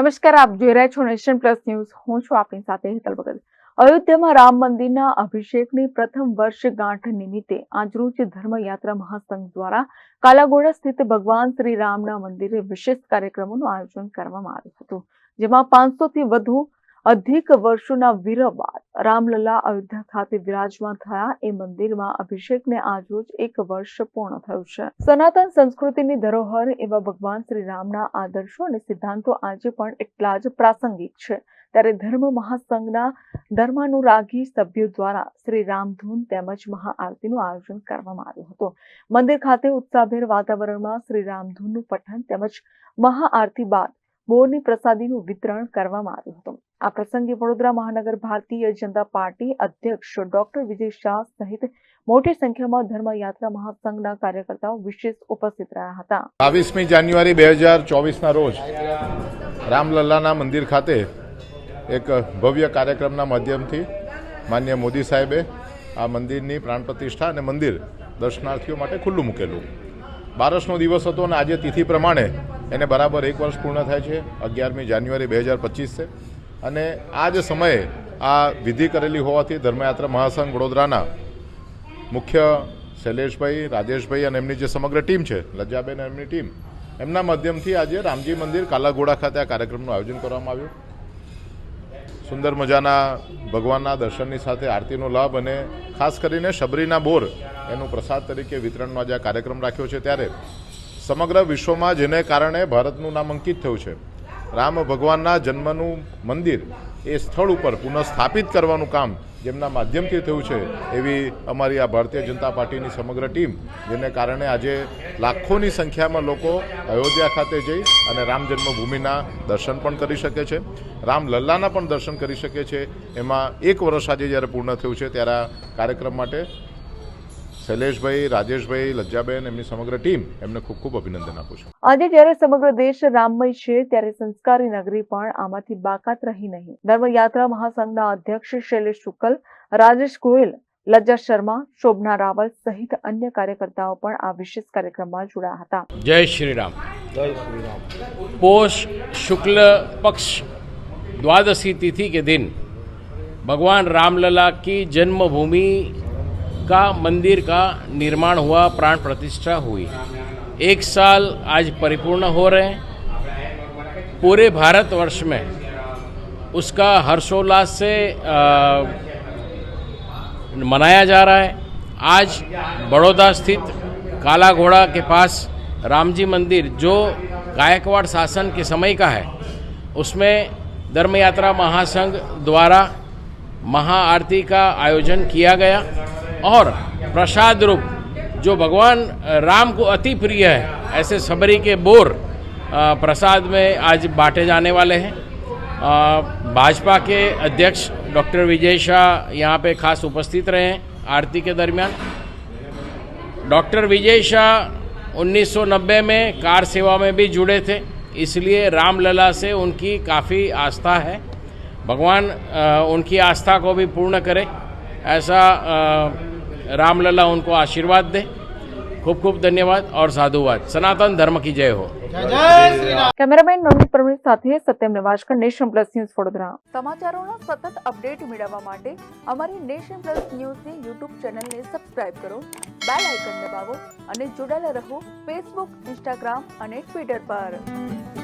નમસ્કાર, આપ જોઈ રહ્યા છો નેશન પ્લસ ન્યૂઝ. હું છું આપની સાથે હેતલ ભગત. અયોધ્યામાં રામ મંદિરના અભિષેકની પ્રથમ વર્ષ ગાંઠ નિમિત્તે આજરોજ ધર્મયાત્રા મહાસંઘ દ્વારા કાલાઘોડા સ્થિત ભગવાન શ્રી રામના મંદિરે વિશેષ કાર્યક્રમોનું આયોજન કરવામાં આવ્યું હતું, જેમાં પાંચસો થી વધુ અધિક વર્ષોના વિરહ બાદ રામલલા અયોધ્યા ખાતે વિરાજમાન થયા. એ મંદિરમાં અભિષેકને આજરોજ એક વર્ષ પૂર્ણ થયું છે. સનાતન સંસ્કૃતિની ધરોહર એવા ભગવાન શ્રી રામના આદર્શો અને સિદ્ધાંતો આજે પણ એટલા જ પ્રાસંગિક છે. ત્યારે ધર્મ મહાસંઘના ધર્માનુરાગી સભ્યો દ્વારા શ્રી રામધૂન તેમજ મહાઆરતીનું આયોજન કરવામાં આવ્યું હતું. મંદિર ખાતે ઉત્સાહભેર વાતાવરણમાં શ્રી રામધૂનનું પઠન તેમજ મહાઆરતી બાદ બોરની પ્રસાદીનું વિતરણ કરવામાં આવ્યું હતું. આ પ્રસંગે વડોદરા મહાનગર ભારતીય જનતા પાર્ટી અધ્યક્ષ ડોક્ટર વિજય શાહ સહિત મોટી સંખ્યામાં ધર્મયાત્રા મહાસંઘના કાર્યકર્તાઓ વિશેષ ઉપસ્થિત રહ્યા હતા. બાવીસમી જાન્યુઆરી બે હજાર ચોવીસના રોજ રામલલ્લાના મંદિર ખાતે એક ભવ્ય કાર્યક્રમના માધ્યમથી માન્ય મોદી સાહેબે આ મંદિરની પ્રાણ પ્રતિષ્ઠા અને મંદિર દર્શનાર્થીઓ માટે ખુલ્લું મૂકેલું. બારસનો દિવસ હતો અને આજે તિથિ પ્રમાણે એને બરાબર એક વર્ષ પૂર્ણ થાય છે, અગિયારમી જાન્યુઆરી બે હજાર પચીસ છે. અને આ જ સમયે આ વિધિ કરેલી હોવાથી ધર્મયાત્રા મહાસંઘ વડોદરાના મુખ્ય શૈલેષભાઈ, રાજેશભાઈ અને એમની જે સમગ્ર ટીમ છે, લજ્જાબેન એમની ટીમ, એમના માધ્યમથી આજે રામજી મંદિર કાલાઘોડા ખાતે આ કાર્યક્રમનું આયોજન કરવામાં આવ્યું. સુંદર મજાના ભગવાનના દર્શનની સાથે આરતીનો લાભ અને ખાસ કરીને શબરીના બોર એનું પ્રસાદ તરીકે વિતરણનો આજે આ કાર્યક્રમ રાખ્યો છે. ત્યારે સમગ્ર વિશ્વમાં જેને કારણે ભારતનું નામ અંકિત થયું છે. રામ ભગવાનના જન્મનું મંદિર એ સ્થળ ઉપર પુનઃસ્થાપિત કરવાનું કામ જેમના માધ્યમથી થયું છે, એવી અમારી આ ભારતીય જનતા પાર્ટીની સમગ્ર ટીમ, જેને કારણે આજે લાખોની સંખ્યામાં લોકો અયોધ્યા ખાતે જઈ અને રામ જન્મભૂમિના દર્શન પણ કરી શકે છે. રામ લલ્લાના પણ દર્શન કરી શકે છે. એમાં એક વર્ષ આજે જ્યારે પૂર્ણ થયું છે ત્યારે આ કાર્યક્રમ માટે શૈલેષભાઈ રાજેશભાઈ લજ્જાબેન એમની સમગ્ર ટીમ એમને ખૂબ ખૂબ અભિનંદન આપું છું આજે જ્યારે સમગ્ર દેશ રામમય છે ત્યારે સંસ્કારી નગરી પણ આમાંથી બાકાત રહી નહીં ધર્મયાત્રા મહાસંઘના અધ્યક્ષ શૈલેષ શુકલ રાજેશ ગોયલ લજ્જા શર્મા શોભના રાવલ સહિત અન્ય કાર્યકર્તાઓ પણ આ વિશેષ કાર્યક્રમમાં જોડાયા હતા जय श्री राम पोष शुक्ल पक्ष द्वादशी तिथि के दिन भगवान रामलला की जन्मभूमि का मंदिर का निर्माण हुआ प्राण प्रतिष्ठा हुई। एक साल आज परिपूर्ण हो रहे हैं। पूरे भारतवर्ष में उसका हर्षोल्लास से अ, मनाया जा रहा है। आज बड़ौदा स्थित काला घोड़ा के पास रामजी मंदिर जो गायकवाड़ शासन के समय का है उसमें धर्मयात्रा महासंघ द्वारा महाआरती का आयोजन किया गया। और प्रसाद रूप, जो भगवान राम को अति प्रिय है, ऐसे सबरी के बोर प्रसाद में आज बांटे जाने वाले हैं। भाजपा के अध्यक्ष डॉक्टर विजय शाह यहाँ पे खास उपस्थित रहे हैं आरती के दरमियान। डॉक्टर विजय शाह 1990 में कार सेवा में भी जुड़े थे, इसलिए रामलला से उनकी काफ़ी आस्था है। भगवान उनकी आस्था को भी पूर्ण करे। ऐसा रामलला उनको आशीर्वाद दे खूब खूब धन्यवाद और साधुवाद सनातन धर्म की जय हो કેમેરામેન નવનીત પરમેશ સાથે Satyam Nivaskar nation plus news Vadodara સમાચારોના સતત અપડેટ મેળવવા માટે અમારી નેશન પ્લસ ન્યૂઝની યુટ્યુબ ચેનલને સબસ્ક્રાઇબ કરો બેલ આઇકન દબાવો અને જોડાયેલા રહો ફેસબુક ઇન્સ્ટાગ્રામ અને ટ્વિટર પર